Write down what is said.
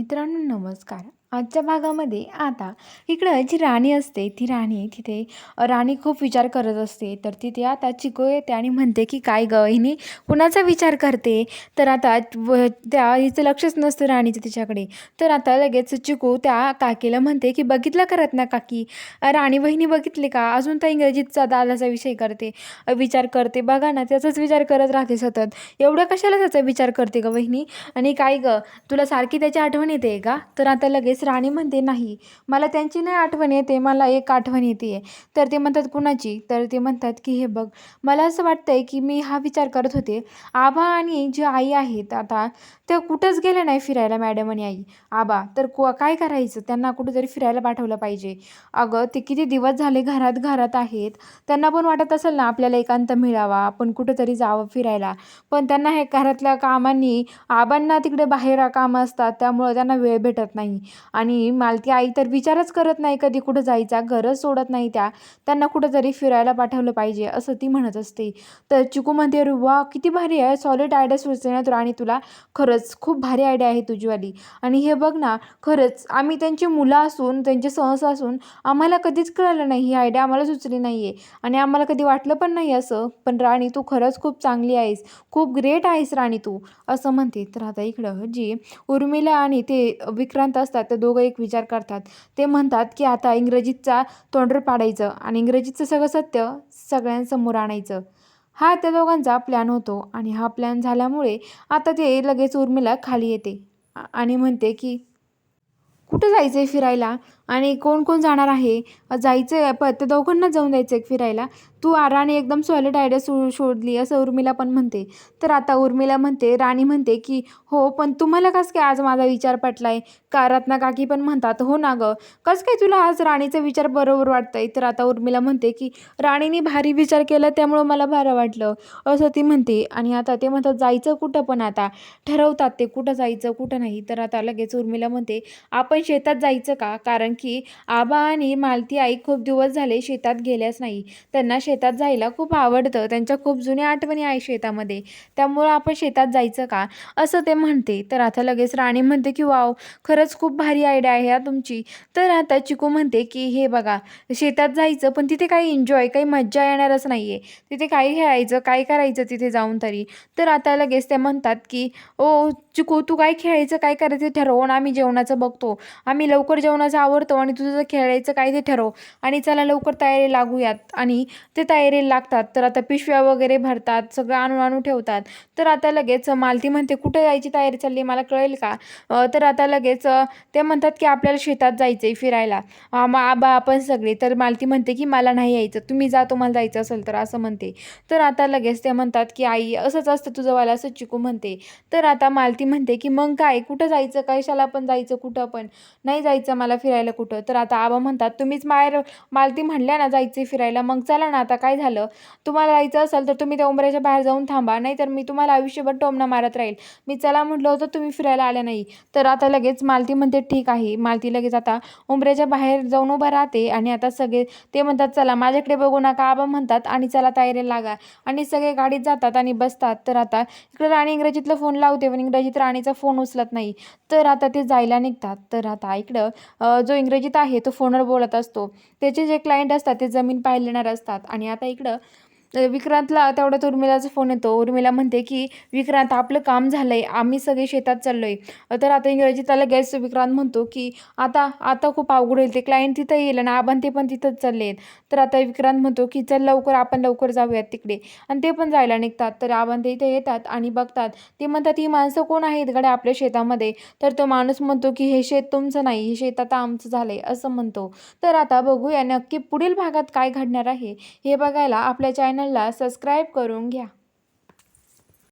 मित्रांनो नमस्कार. आजच्या भागामध्ये आता इकडं जी राणी असते ती राणी तिथे राणी खूप विचार करत असते. तर तिथे आता चिको येते आणि म्हणते की काय गं हिने कुणाचा विचार करते? तर आता व त्या हिचं लक्षच नसतं राणीचं तिच्याकडे. तर आता लगेच चिकू त्या काकीला म्हणते की बघितलं करत ना काकी? राणी बहिणी बघितले का? अजून तर इंग्रजीचा दादाचा विषय करते विचार करते. बघा ना त्याचाच विचार करत राहते सतत. एवढं कशाला त्याचा विचार करते गं बहिणी आणि काय गं तुला सारखी त्याची आठवण येते का? तर आता लगेच राणी म्हणते नाही मला त्यांची नाही आठवण येते मला एक आठवण येते. आहे तर ते म्हणतात कुणाची? तर ते म्हणतात की हे बघ मला असं वाटतं आहे की मी हा विचार करत होते. आबा आणि जे आई आहेत आता त्या कुठंच गेल्या नाही फिरायला मॅडम आणि आई. आबा तर को काय करायचं? त्यांना कुठंतरी फिरायला पाठवलं पाहिजे. अगं ते किती दिवस झाले घरात घरात आहेत. त्यांना पण वाटत असेल ना आपल्याला एकांत मिळावा आपण कुठंतरी जावं फिरायला. पण त्यांना हे घरातल्या कामांनी आबांना तिकडे बाहेर कामं असतात त्यामुळं त्यांना वेळ भेटत नाही. आणि मालती आई तर विचारच करत नाही कधी कुठं जायचा घरच सोडत नाही त्या. त्यांना कुठंतरी फिरायला पाठवलं पाहिजे असं ती म्हणत असते. तर चिकू म्हणते वा किती भारी आहे. सॉलिड आयडिया सुचते ना तुला आणि तुला खरंच खूप भारी आयडिया आहे तुझीवाली. आणि हे बघ ना खरंच आम्ही त्यांची मुलं असून त्यांचे सहस असून आम्हाला कधीच कळलं नाही. ही आयडिया आम्हाला सुचली नाही आहे आणि आम्हाला कधी वाटलं पण नाही असं. पण राणी तू खरंच खूप चांगली आहेस. खूप ग्रेट आहेस राणी तू असं म्हणते. तर आता इकडं जी उर्मिला आणि ते विक्रांत असतात तर दोघं एक विचार करतात. ते म्हणतात की आता इंग्रजीचा तोंडर पाडायचं आणि इंग्रजीचं सगळं सत्य सगळ्यांसमोर आणायचं. हा त्या दोघांचा प्लॅन होतो आणि हा प्लॅन झाल्यामुळे आता ते लगेच उर्मिला खाली येते. आणि म्हणते की कुठं जायचं आहे फिरायला? आणि कोण कोण जाणार आहे? जायचं आहे प त्या दोघांना जाऊन जायचं आहे फिरायला. तू आ- राणी एकदम सॉलिड आयडिया सो शोधली असं उर्मिला पण म्हणते. तर आता उर्मिला म्हणते राणी म्हणते की हो पण तुम्हाला कसं काय आज माझा विचार पटलाय? का रत्ना काकी पण म्हणतात हो ना गं. कसं काय तुला आज राणीचा विचार बरोबर वाटतंय? तर आता उर्मिला म्हणते की राणीने भारी विचार केला त्यामुळं मला बरं वाटलं. असं ती म्हणते. आणि आता ते म्हणतात जायचं कुठं पण आता? ठरवतात ते कुठं जायचं कुठं नाही. तर आता लगेच उर्मिला म्हणते आपण शेतात जायचं का? कारण की आबा आणि मालती आई खूप दिवस झाले शेतात गेल्याच नाही. त्यांना शेतात जायला खूप आवडतं. त्यांच्या खूप जुन्या आठवणी आहे शेतामध्ये. त्यामुळं आपण शेतात जायचं का? असं ते म्हणते. तर आता लगेच राणी म्हणते की वाव खरंच खूप भारी आयडिया आहे हा तुमची. तर आता चिकू म्हणते की हे बघा शेतात जायचं पण तिथे काही एन्जॉय काही मज्जा येणारच नाही आहे तिथे काही खेळायचं काय करायचं तिथे जाऊन तरी? तर आता लगेच ते म्हणतात की ओ चिकू तू काय खेळायचं काय करायचं? ठरवून आम्ही जेवणाचं बघतो. आम्ही लवकर जेवणाचं आवडतो आणि तुझं जर खेळायचं काय ते ठरव. आणि चला लवकर तयारी लागूयात. आणि ते तयारी लागतात तर आता पिशव्या वगैरे भरतात सगळं आणून आणून ठेवतात. तर आता लगेच मालती म्हणते कुठं जायची तयारी चालली? मला कळेल का? तर आता लगेच ते म्हणतात की आपल्याला शेतात जायचं आहे फिरायला मग आबा आपण सगळे. तर मालती म्हणते की मला नाही यायचं. तुम्ही जा तुम्हाला जायचं असेल तर असं म्हणते. तर आता लगेच ते म्हणतात की आई असंच असतं तुझं वाला असं चिकू म्हणते. तर आता मालती म्हणते की मग काय? कुठं जायचं? कशाला पण जायचं? कुठं पण? नाही जायचं मला फिरायला कुठं? तर आता आबा म्हणतात तुम्हीच माहेर मालती म्हणल्या ना जायचं फिरायला मग चला ना आता काय झालं? तुम्हाला जायचं असेल तर तुम्ही त्या उंबऱ्याच्या बाहेर जाऊन थांबा नाही तर मी तुम्हाला आयुष्यभर टोमणा मारत राहील. मी चला म्हटलं होतं तुम्ही फिरायला आल्या नाही. तर आता लगेच मालती म्हणते ठीक आहे. मालती लगेच आता उंबऱ्याच्या बाहेर जाऊन उभा राहते आणि आता सगळे ते म्हणतात चला माझ्याकडे बघू नका. आबा म्हणतात आणि चला तयारीला लागा. आणि सगळे गाडीत जातात आणि बसतात. तर आता इकडे राणी इंग्रजीतला फोन लावते पण इंग्रजीत राणीचा फोन उचलत नाही. तर आता ते जायला निघतात. तर आता इकडं जो इंग्रजीत आहे तो फोनवर बोलत असतो. त्याचे जे क्लायंट असतात ते जमीन पाहिलेणार असतात. आणि आता इकडं विक्रांतला तेवढ्यात उर्मिलाचा फोन येतो. उर्मिला म्हणते की विक्रांत आपलं काम झालं आहे आम्ही सगळे शेतात चाललो आहे तर आता इंग्रजीत लगेच विक्रांत म्हणतो की आता आता खूप अवघड होईल. ते क्लायंट तिथं येईल आणि आपण ते पण तिथंच चालले आहेत. तर आता विक्रांत म्हणतो की चल लवकर आपण लवकर जाऊयात तिकडे. आणि ते पण जायला निघतात. तर आपण ते इथे येतात आणि बघतात. ते म्हणतात ही माणसं कोण आहेत गड्या आपल्या शेतामध्ये? तर तो माणूस म्हणतो की हे शेत तुमचं नाही. हे शेत आता आमचं झालं आहे असं म्हणतो. तर आता बघूया नक्की पुढील भागात काय घडणार आहे. हे बघायला आपल्या चॅनलला सबस्क्राईब करून घ्या.